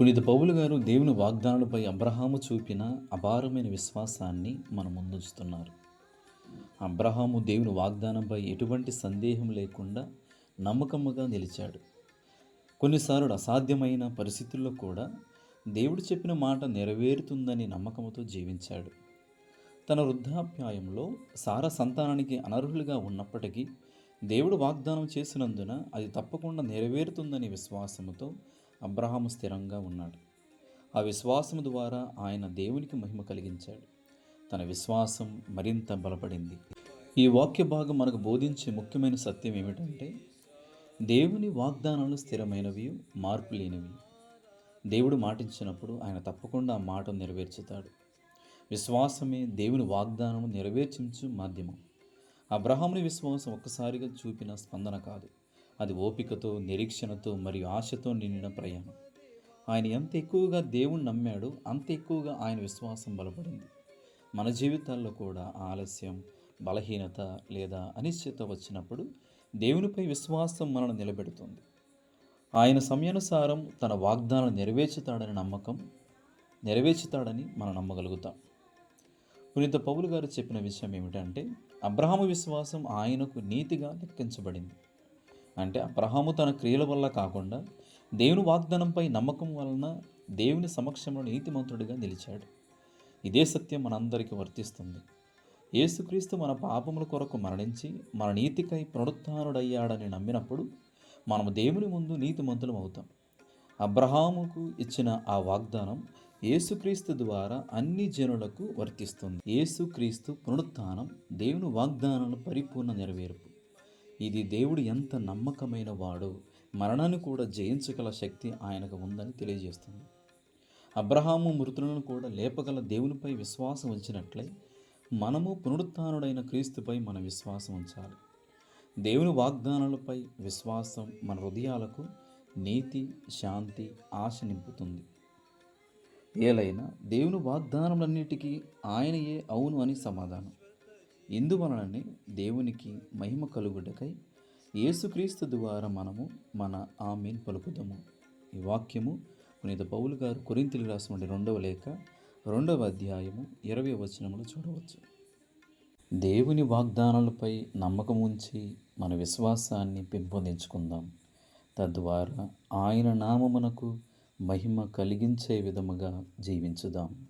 పునీత పౌలు గారు దేవుని వాగ్దానాలపై అబ్రహాము చూపిన అపారమైన విశ్వాసాన్ని మన ముందుంచుతున్నారు. అబ్రహాము దేవుని వాగ్దానంపై ఎటువంటి సందేహం లేకుండా నమ్మకముగా నిలిచాడు. కొన్నిసార్లు అసాధ్యమైన పరిస్థితుల్లో కూడా దేవుడు చెప్పిన మాట నెరవేరుతుందని నమ్మకంతో జీవించాడు. తన వృద్ధాప్యాయంలో సార సంతానానికి అనర్హులుగా ఉన్నప్పటికీ దేవుడు వాగ్దానం చేసినందున అది తప్పకుండా నెరవేరుతుందని విశ్వాసముతో అబ్రహాము స్థిరంగా ఉన్నాడు. ఆ విశ్వాసము ద్వారా ఆయన దేవునికి మహిమ కలిగించాడు. తన విశ్వాసం మరింత బలపడింది. ఈ వాక్య భాగం మనకు బోధించే ముఖ్యమైన సత్యం ఏమిటంటే దేవుని వాగ్దానాలు స్థిరమైనవి మార్పు లేనివి. దేవుడు మాటించినప్పుడు ఆయన తప్పకుండా ఆ మాట నెరవేర్చుతాడు. విశ్వాసమే దేవుని వాగ్దానం నెరవేర్చించు మాధ్యమం. అబ్రహాముని విశ్వాసం ఒక్కసారిగా చూపిన స్పందన కాదు. అది ఓపికతో నిరీక్షణతో మరియు ఆశతో నిండిన ప్రయాణం. ఆయన ఎంత ఎక్కువగా దేవుణ్ణి నమ్మాడో అంత ఎక్కువగా ఆయన విశ్వాసం బలపడింది. మన జీవితాల్లో కూడా ఆలస్యం బలహీనత లేదా అనిశ్చిత వచ్చినప్పుడు దేవునిపై విశ్వాసం మనను నిలబెడుతుంది. ఆయన సమయానుసారం తన వాగ్దానం నెరవేర్చుతాడని నమ్మకం నెరవేర్చుతాడని మనం నమ్మగలుగుతాం. పునీత పౌలు గారు చెప్పిన విషయం ఏమిటంటే అబ్రహాము విశ్వాసం ఆయనకు నీతిగా లెక్కించబడింది. అంటే అబ్రహాము తన క్రియల వల్ల కాకుండా దేవుని వాగ్దానంపై నమ్మకం వలన దేవుని సమక్షంలో నీతిమంతుడిగా నిలిచాడు. ఇదే సత్యం మనందరికీ వర్తిస్తుంది. యేసుక్రీస్తు మన పాపముల కొరకు మరణించి మన నీతికై పునరుత్డయ్యాడని నమ్మినప్పుడు మనము దేవుని ముందు నీతిమంతులం అవుతాం. అబ్రహాముకు ఇచ్చిన ఆ వాగ్దానం యేసుక్రీస్తు ద్వారా అన్ని జనులకు వర్తిస్తుంది. యేసుక్రీస్తు పునరుత్నం దేవుని వాగ్దానాల పరిపూర్ణ నెరవేర్పు. ఇది దేవుడు ఎంత నమ్మకమైన వాడో మరణాన్ని కూడా జయించగల శక్తి ఆయనకు ఉందని తెలియజేస్తుంది. అబ్రహాము మృతులను కూడా లేపగల దేవునిపై విశ్వాసం ఉంచినట్లే మనము పునరుత్డైన క్రీస్తుపై మన విశ్వాసం ఉంచాలి. దేవుని వాగ్దానాలపై విశ్వాసం మన హృదయాలకు నీతి శాంతి ఆశ నింపుతుంది. ఏలైనా దేవుని వాగ్దానములన్నిటికీ ఆయనయే అవును అని సమాధానం. ఇందువలననే దేవునికి మహిమ కలుగుటకై యేసుక్రీస్తు ద్వారా మనము మన ఆమెన్ పలుకుదాము. ఈ వాక్యము పునీత పౌలు గారు కొరింతలు రాసిన రెండవ లేఖ రెండవ అధ్యాయము ఇరవై వచనములు చూడవచ్చు. దేవుని వాగ్దానాలపై నమ్మకం ఉంచి మన విశ్వాసాన్ని పెంపొందించుకుందాం. తద్వారా ఆయన నామమునకు మహిమ కలిగించే విధముగా జీవించుదాం.